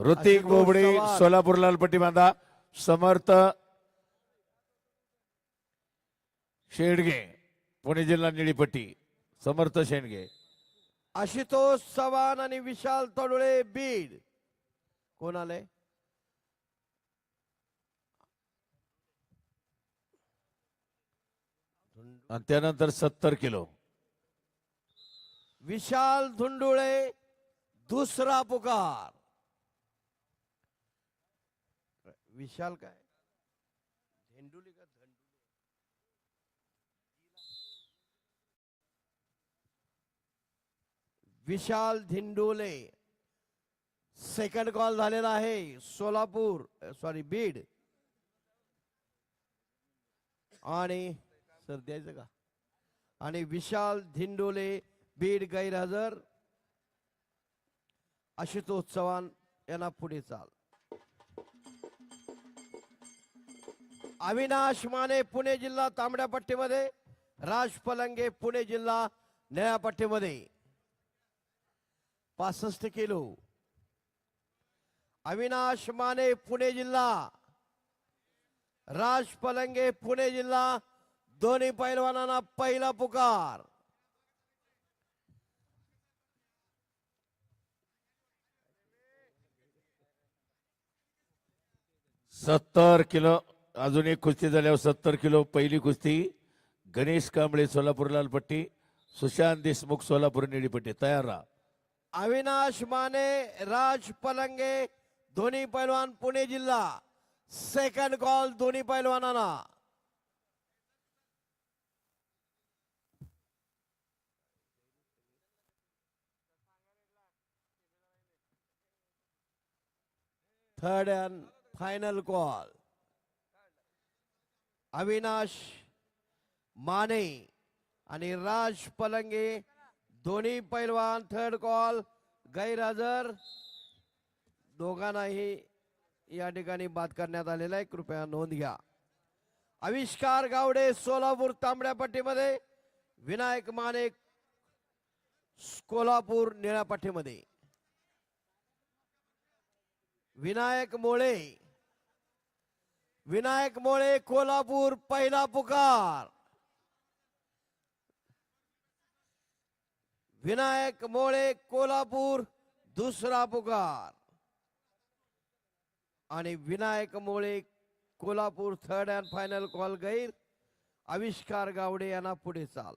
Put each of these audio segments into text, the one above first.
ऋतिक बोबडे. सोलापूर लालपट्टी बांधा. समर्थ शेडगे पुणे जिल्हा निळीपट्टी. समर्थ शेंडगे. आशुतोष चव्हाण आणि विशाल तडुळे बीड. कोण आले आणि त्यानंतर सत्तर किलो. विशाल धुंडुळे दुसरा पुकार. विशाल काय? धेंडुली का धंडुली. विशाल धिंडोले. सेकंड कॉल झालेला आहे. सोलापूर सॉरी बीड. आणि सर द्यायचं का? आणि विशाल धिंडोले बीड गैरहजर. आशुतोष चव्हाण यांना पुढे चाल. अविनाश माने पुणे जिल्हा तांबड्या पट्टीमध्ये राज पलंगे पुणे जिल्हा निळ्या पट्टीमध्ये. पासष्ट किलो. अविनाश माने पुणे जिल्हा राज पलंगे पुणे जिल्हा दोन्ही पैलवानांना पहिला पुकार. सत्तर किलो. अजून एक कुस्ती झाल्यावर सत्तर किलो पहिली कुस्ती. गणेश कांबळे सोलापूर लालपट्टी. सुशांत देशमुख सोलापूर निळीपट्टी. तयार राहा. अविनाश माने राज पलंगे दोन्ही पैलवान पुणे जिल्हा. सेकंड कॉल दोन्ही पैलवानांना. Third and final call Avinash Mane आणि राज पलंगे दोन्ही पैलवान थर्ड कॉल गैरहजर. दोघांनाही या ठिकाणी बाद करण्यात आलेला आहे. कृपया नोंद घ्या. आविष्कार गावडे सोलापूर तांबड्या विनायक माने कोल्हापूर निळ्या विनायक मोळे विनायक मोळे कोल्हापूर पहिला पुकार. विनायक मोळे कोल्हापूर दुसरा पुकार. आणि Vinayak Mole Kolhapur third and final call गैर. आविष्कार गावडे यांना पुढे चाल.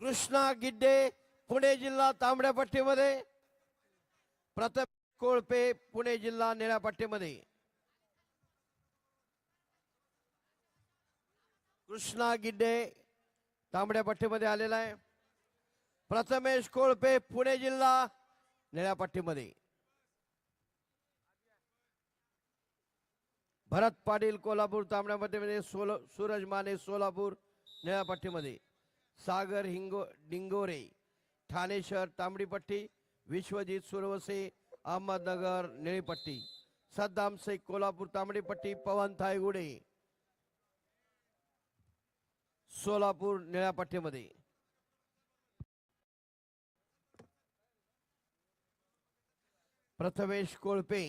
कृष्णा गिड्डे पुणे जिल्हा तांबड्या पट्टीमध्ये. प्रथम कोळपे पुणे जिल्हा निळ्या पट्टीमध्ये. कृष्णा गिड्डे तांबड्या पट्टीमध्ये आलेला आहे. प्रथमेश कोळपे पुणे जिल्हा निळ्या पट्टीमध्ये. भरत पाटील कोल्हापूर तांबड्या पट्टीमध्ये सोल सूरज माने सोलापूर निळ्या पट्टीमध्ये. सागर हिंगो डिंगोरे ठाणे शहर तांबडीपट्टी विश्वजित सुरवसे अहमदनगर निळीपट्टी सद्दाम शेख कोल्हापूर तांबडीपट्टी पवन थायगुडे सोलापूर निळ्यापट्टीमध्ये. प्रथमेश कोळपे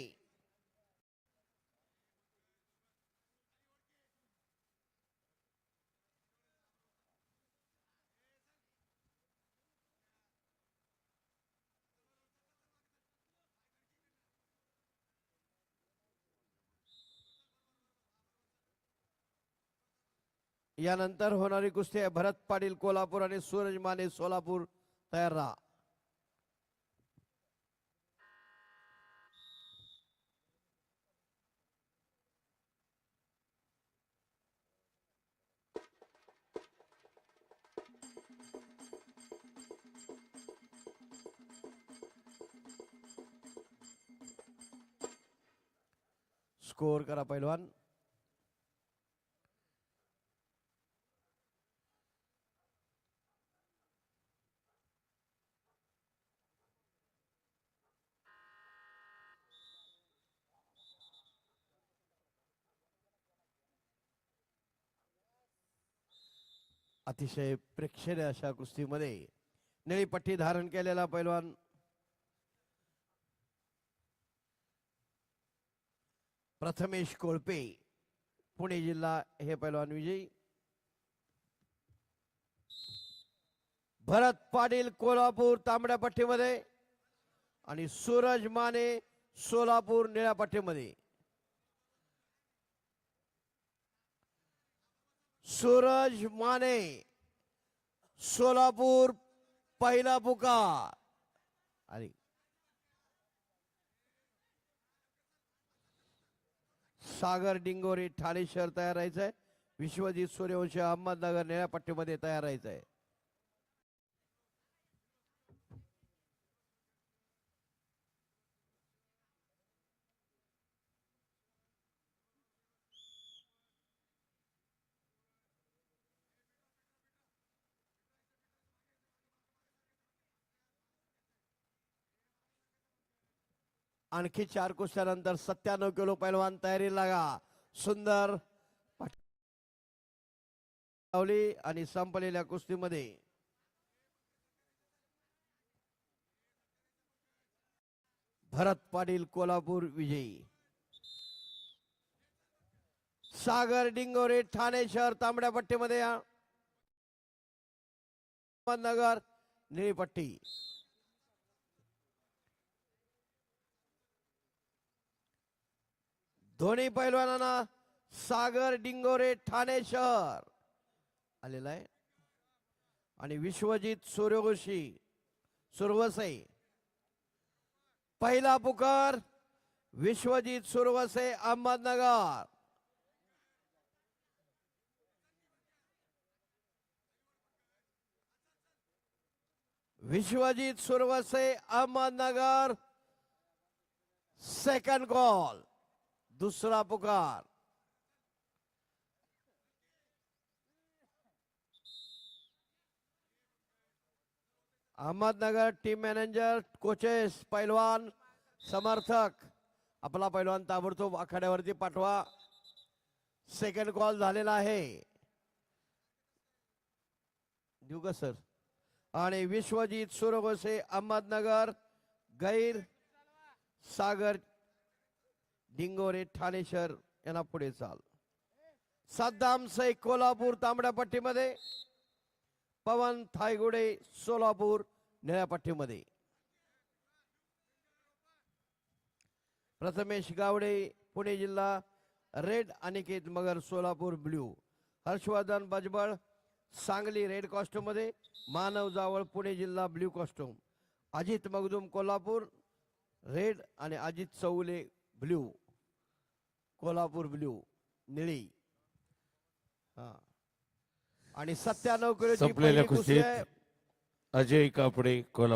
यानंतर होणारी कुस्ती आहे. भरत पाटील कोल्हापूर आणि सूरज माने सोलापूर तयार राहा. स्कोर करा पैलवान. अतिशय प्रेक्षणीय अशा कुस्तीमध्ये निळी पट्टी धारण केलेला पैलवान. प्रथमेश कोळपे पुणे जिल्हा हे पैलवान विजयी. भरत पाटील कोल्हापूर तांबड्या पट्टीमध्ये आणि सूरज माने सोलापूर निळ्या पट्टीमध्ये. सूरज माने सोलापूर पहिला पुकार. अरे. सागर डिंगोरी ठाणे शहर तयार राहायचंय. विश्वजित सूर्यवंशी अहमदनगर निळ्या पट्टीमध्ये तयार आहे आणखी चार कुस्त्यानंतर सत्त्याण्णव किलो पैलवान तयारी लागा. सुंदर लावली आणि संपलेल्या कुस्तीमध्ये. भरत पाटील कोल्हापूर विजयी. सागर डिंगोरे ठाणे शहर तांबड्या पट्टीमध्ये या. अहमदनगर निळी पट्टी. धोनी पैलवानांना सागर डिंगोरे ठाणे शहर आलेला आहे. आणि विश्वजित सूर्यवंशी सुरवसे. पहिला पुकार विश्वजित सुरवसे अहमदनगर. विश्वजित सुरवसे अहमदनगर. सेकंड कॉल दुसरा पुकार. अहमदनगर टीम मॅनेजर कोचेस पैलवान समर्थक. आपला पैलवान ताबडतोब आखाड्यावरती पाठवा. सेकंड कॉल झालेला आहे. देऊ का सर आणि विश्वजित सुरगोसे अहमदनगर गैर सागर डिंगोरे ठाणे शहर यांना पुढे चाल. सद्दाम सई कोल्हापूर तांबड्या पट्टीमध्ये पवन थायगुडे सोलापूर निळ्या पट्टीमध्ये प्रथमेश गावडे पुणे जिल्हा red Aniket Magar Solapur blue. Harshvardhan Bajbal Sangli red कॉस्ट्यूममध्ये Manav जावळ पुणे जिल्हा blue costume. Ajit Magdum Kolhapur red आणि अजित चौले ब्ल्यू. कोल्हापूर ब्ल्यू निळी. हा. आणि सत्त्याण्णव किलोची संपलेल्या कुस्तीत. अजय कापडे कोल्हापूर.